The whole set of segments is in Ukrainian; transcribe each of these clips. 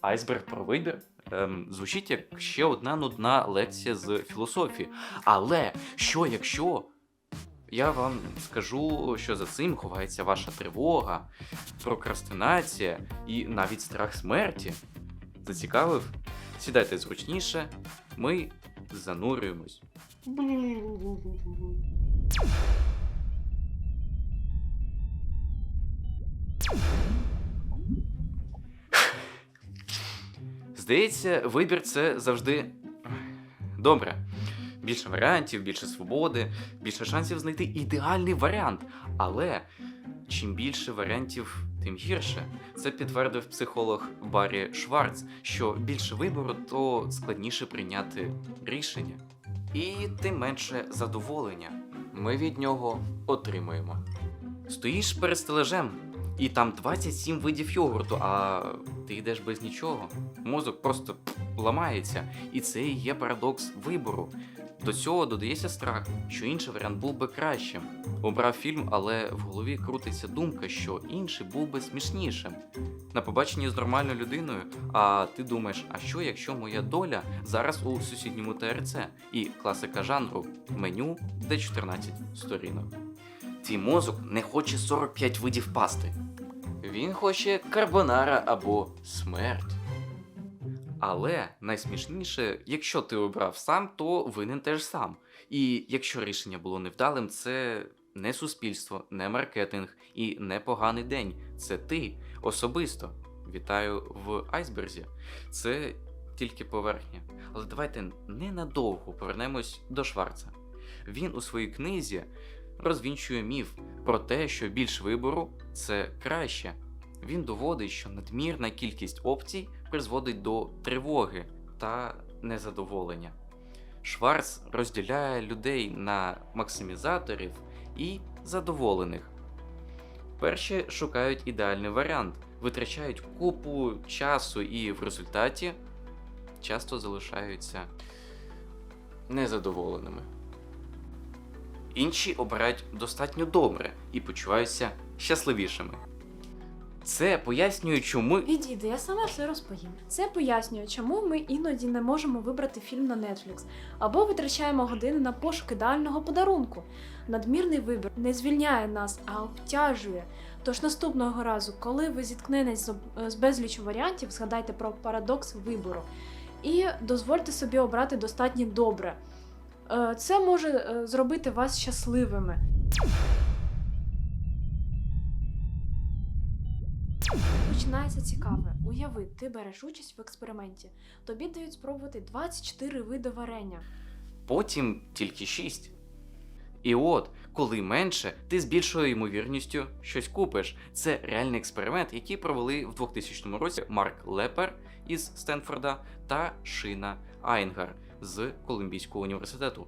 Айсберг про вибір ем, звучить як ще одна нудна лекція з філософії. Але що якщо я вам скажу, що за цим ховається ваша тривога, прокрастинація і навіть страх смерті? Зацікавив? Сідайте зручніше, ми занурюємось. Здається, вибір це завжди добре. Більше варіантів, більше свободи, більше шансів знайти ідеальний варіант. Але чим більше варіантів, тим гірше. Це підтвердив психолог Баррі Шварц, що більше вибору, то складніше прийняти рішення. І тим менше задоволення ми від нього отримуємо. Стоїш перед стележем, і там 27 видів йогурту, а ти йдеш без нічого. Мозок просто ламається, і це і є парадокс вибору. До цього додається страх, що інший варіант був би кращим. Обрав фільм, але в голові крутиться думка, що інший був би смішнішим. На побаченні з нормальною людиною, а ти думаєш, а що якщо моя доля зараз у сусідньому ТРЦ і класика жанру меню, де 14 сторінок. Твій мозок не хоче 45 видів пасти. Він хоче карбонара або смерть. Але найсмішніше, якщо ти обрав сам, то винен теж сам. І якщо рішення було невдалим, це не суспільство, не маркетинг і не поганий день. Це ти особисто. Вітаю в айсберзі. Це тільки поверхня. Але давайте ненадовго повернемось до Шварца. Він у своїй книзі розвінчує міф про те, що більш вибору це краще. Він доводить, що надмірна кількість опцій призводить до тривоги та незадоволення. Шварц розділяє людей на максимізаторів і задоволених. Перші шукають ідеальний варіант, витрачають купу часу і в результаті часто залишаються незадоволеними. Інші обирають достатньо добре і почуваються щасливішими. Це пояснює, чому Відійди, я сама все розповім. Це пояснює, чому ми іноді не можемо вибрати фільм на Netflix, або витрачаємо години на пошук ідеального подарунку. Надмірний вибір не звільняє нас, а обтяжує. Тож наступного разу, коли ви зіткнетесь з об- з безлічю варіантів, згадайте про парадокс вибору і дозвольте собі обрати достатньо добре. Е, Це може е, зробити вас щасливими. Починається цікаве. Уяви, ти береш участь в експерименті. Тобі дають спробувати 24 види варення. потім тільки 6. І от, коли менше, ти з більшою ймовірністю щось купиш. Це реальний експеримент, який провели в 2000 році Марк Лепер із Стенфорда та Шина Айнгар з Колумбійського університету.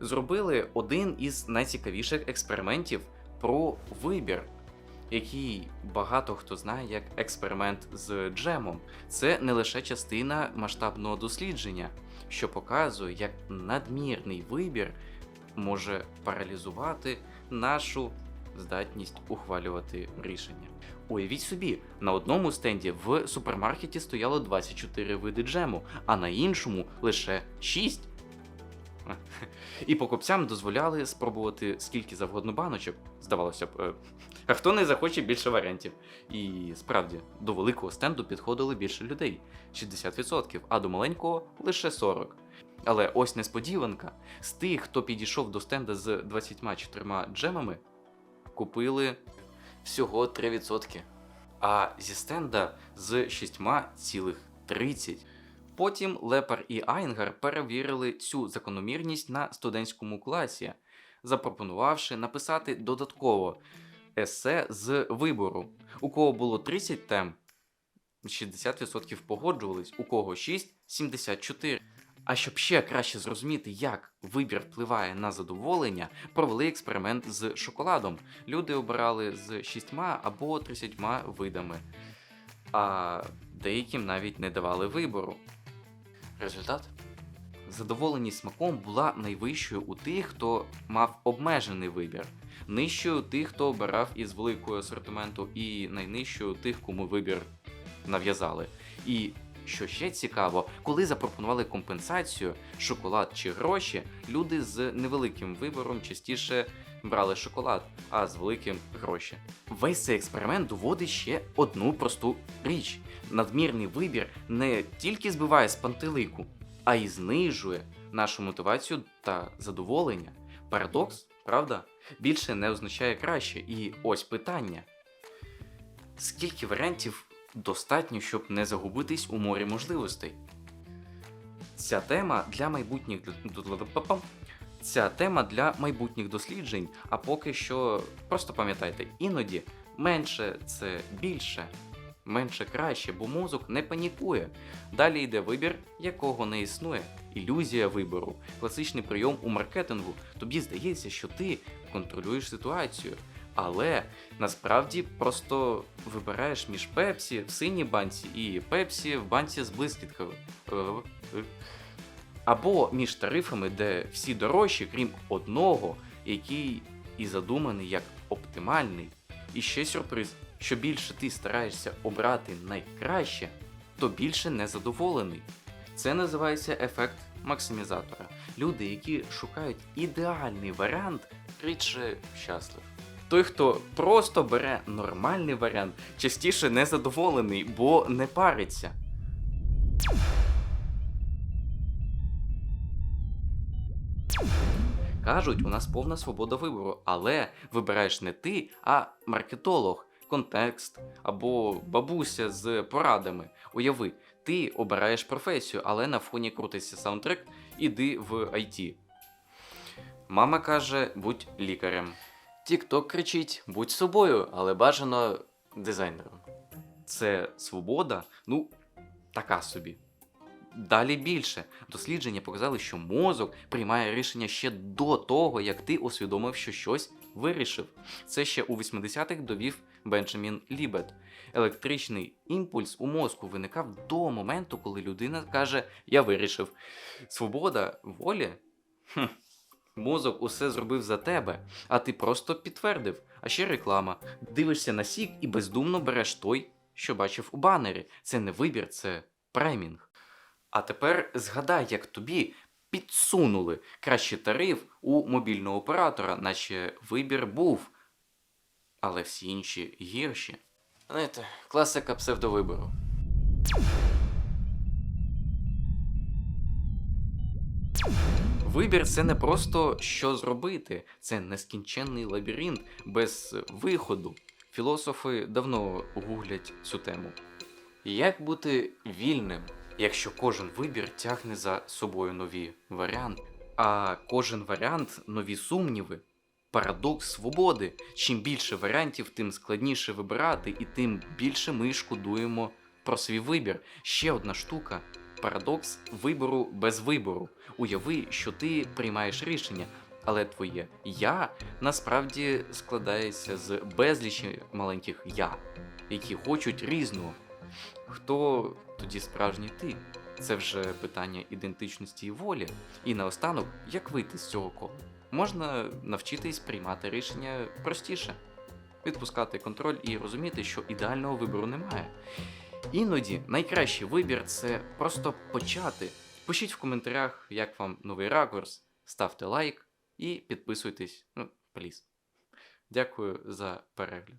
Зробили один із найцікавіших експериментів про вибір, який багато хто знає як експеримент з джемом. Це не лише частина масштабного дослідження, що показує, як надмірний вибір може паралізувати нашу здатність ухвалювати рішення. Уявіть собі, на одному стенді в супермаркеті стояло 24 види джему, а на іншому лише 6. І покупцям дозволяли спробувати скільки завгодно баночок, здавалося б. е, А хто не захоче більше варіантів? І справді, до великого стенду підходили більше людей 60%, а до маленького лише 40%. Але ось несподіванка: з тих, хто підійшов до стенда з 24 джемами, купили всього 3%. А зі стенда з 6,30%. Потім Лепер і Айнгар перевірили цю закономірність на студентському класі, запропонувавши написати додатково есе з вибору. У кого було 30 тем, 60% погоджувались, у кого 6 74. А щоб ще краще зрозуміти, як вибір впливає на задоволення, провели експеримент з шоколадом. Люди обирали з 6 або 30 видами, а деяким навіть не давали вибору. Результат? Задоволеність смаком була найвищою у тих, хто мав обмежений вибір, нижчою тих, хто обирав із великого асортименту, і найнижчою тих, кому вибір нав'язали. І що ще цікаво, коли запропонували компенсацію, шоколад чи гроші, люди з невеликим вибором частіше брали шоколад, а з великим гроші. Весь цей експеримент доводить ще одну просту річ: надмірний вибір не тільки збиває з пантелику, а й знижує нашу мотивацію та задоволення. Парадокс, правда? Більше не означає краще. І ось питання: скільки варіантів достатньо, щоб не загубитись у морі можливостей? Ця тема для майбутніх Ця тема для майбутніх досліджень, а поки що просто пам'ятайте, іноді менше це більше, менше краще, бо мозок не панікує. Далі йде вибір, якого не існує. Ілюзія вибору, класичний прийом у маркетингу. Тобі здається, що ти контролюєш ситуацію, але насправді просто вибираєш між пепсі в синій банці і пепсі в банці з блискіткою. Або між тарифами, де всі дорожчі, крім одного, який і задуманий як оптимальний. І ще сюрприз: що більше ти стараєшся обрати найкраще, то більше незадоволений. Це називається ефект максимізатора. Люди, які шукають ідеальний варіант, рідше щаслив. Той, хто просто бере нормальний варіант, частіше незадоволений, бо не париться. Кажуть, у нас повна свобода вибору, але вибираєш не ти, а маркетолог, контекст або бабуся з порадами. Уяви, ти обираєш професію, але на фоні крутиться саундтрек, іди в IT. Мама каже, будь лікарем. Тікток кричить, будь собою, але бажано дизайнером. Це свобода, ну, така собі. Далі більше. Дослідження показали, що мозок приймає рішення ще до того, як ти усвідомив, що щось вирішив. Це ще у 80-х довів Бенджамін Лібет. Електричний імпульс у мозку виникав до моменту, коли людина каже Я вирішив. Свобода волі? Хм. Мозок усе зробив за тебе, а ти просто підтвердив. А ще реклама. Дивишся на сік і бездумно береш той, що бачив у банері. Це не вибір, це праймінг. А тепер згадай, як тобі підсунули кращий тариф у мобільного оператора, наче вибір був, але всі інші гірші. Знаєте, класика псевдовибору. Вибір це не просто що зробити, це нескінченний лабіринт без виходу. Філософи давно гуглять цю тему. Як бути вільним, якщо кожен вибір тягне за собою нові варіанти, а кожен варіант нові сумніви? Парадокс свободи. Чим більше варіантів, тим складніше вибирати, і тим більше ми шкодуємо про свій вибір. Ще одна штука. Парадокс вибору без вибору. Уяви, що ти приймаєш рішення, але твоє я насправді складається з безлічі маленьких я, які хочуть різного. Хто тоді справжній ти? Це вже питання ідентичності і волі. І наостанок, як вийти з цього кола? Можна навчитись приймати рішення простіше, відпускати контроль і розуміти, що ідеального вибору немає. Іноді найкращий вибір це просто почати. Пишіть в коментарях, як вам новий ракурс, ставте лайк і підписуйтесь. Ну, пліз. Дякую за перегляд.